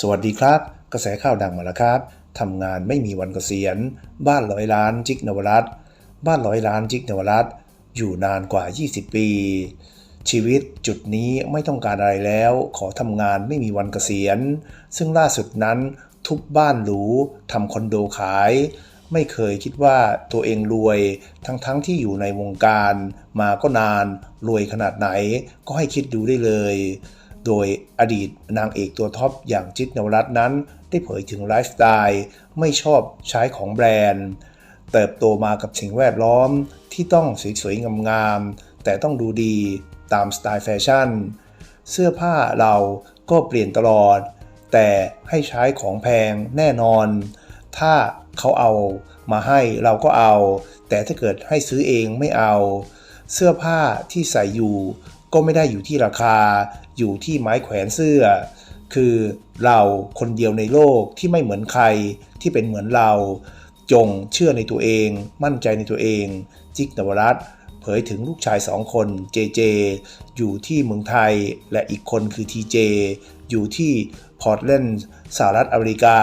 สวัสดีครับ กระแสข่าวดังมาแล้วครับทำงานไม่มีวันเกษียณ บ้านร้อยล้านจิกนวรัตบ้านร้อยล้านจิกนวรัตอยู่นานกว่า 20 ปี ชีวิตจุดนี้ไม่ต้องการอะไรแล้ว ขอทำงานไม่มีวันเกษียณ ซึ่งล่าสุดนั้นทุบบ้านหรูทำคอนโดขาย ไม่เคยคิดว่าตัวเองรวย ทั้งๆทที่อยู่ในวงการ มาก็นาน รวยขนาดไหนก็ให้คิดดูได้เลย โดยอดีตนางเอกตัวท็อปอย่างจิตรนวรัตน์นั้น ได้เผยถึงไลฟ์สไตล์ไม่ชอบใช้ของแบรนด์ เติบโตมากับสิ่งแวดล้อมที่ต้องสวยๆงามๆแต่ต้องดูดีตามสไตล์แฟชั่น เสื้อผ้าเราก็เปลี่ยนตลอด แต่ให้ใช้ของแพงแน่นอน ถ้าเขาเอามาให้เราก็เอา แต่ถ้าเกิดให้ซื้อเองไม่เอา เสื้อผ้าที่ใส่อยู่ ก็ไม่ได้อยู่ที่ราคา อยู่ที่ไม้แขวนเสื้อ คือเราคนเดียวในโลกที่ไม่เหมือนใครที่เป็นเหมือนเรา จงเชื่อในตัวเอง มั่นใจในตัวเอง จิกนวรัตเผยถึงลูกชายสองคนเจเจ อยู่ที่เมืองไทย และอีกคนคือทีเจ อยู่ที่พอร์ตแลนด์สหรัฐอเมริกา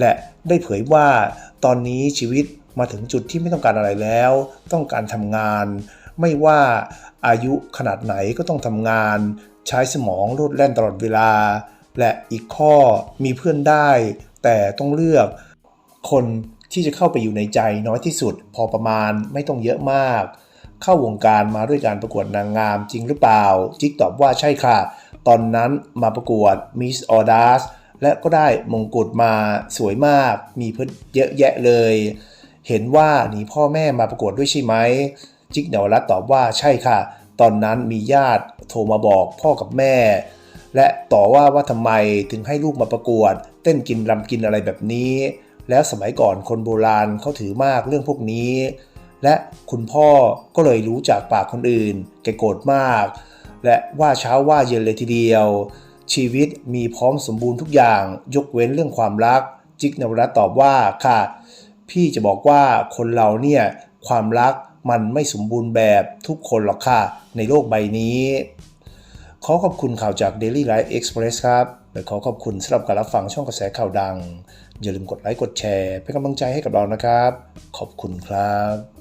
และได้เผยว่าตอนนี้ชีวิตมาถึงจุดที่ไม่ต้องการอะไรแล้ว ต้องการทำงาน ไม่ว่าอายุขนาดไหนก็ต้องทำงาน ใช้สมองโลดแล่นตลอดเวลา และอีกข้อมีเพื่อนได้ แต่ต้องเลือกคนที่จะเข้าไปอยู่ในใจน้อยที่สุด พอประมาณไม่ต้องเยอะมาก เข้าวงการมาด้วยการประกวดนางงามจริงหรือเปล่า จิ๊กตอบว่าใช่ค่ะ ตอนนั้นมาประกวด Miss a u d a c e และก็ได้มงกุฎมาสวยมาก มีเพื่อนเยอะแยะเลย เห็นว่าหนีพ่อแม่มาประกวดด้วยใช่ไหม จิกเนวรัตตอบว่าใช่ค่ะ ตอนนั้นมีญาติโทรมาบอกพ่อกับแม่ และต่อว่าว่าทำไมถึงให้ลูกมาประกวด เต้นกินรำกินอะไรแบบนี้ แล้วสมัยก่อนคนโบราณเขาถือมากเรื่องพวกนี้ และคุณพ่อก็เลยรู้จากปากคนอื่น แกโกรธมาก และว่าเช้าว่าเย็นเลยทีเดียว ชีวิตมีพร้อมสมบูรณ์ทุกอย่าง ยกเว้นเรื่องความรัก จิกนวรัตตอบว่าค่ะ พี่จะบอกว่าคนเราเนี่ยความรัก มันไม่สมบูรณ์แบบทุกคนหรอกค่ะ ในโลกใบนี้ ขอขอบคุณข่าวจาก Daily Life Express ครับและขอขอบคุณสำหรับการรับฟังช่องกระแสข่าวดัง อย่าลืมกดไลค์กดแชร์ เป็นกำลังใจให้กับเรานะครับ ขอบคุณครับ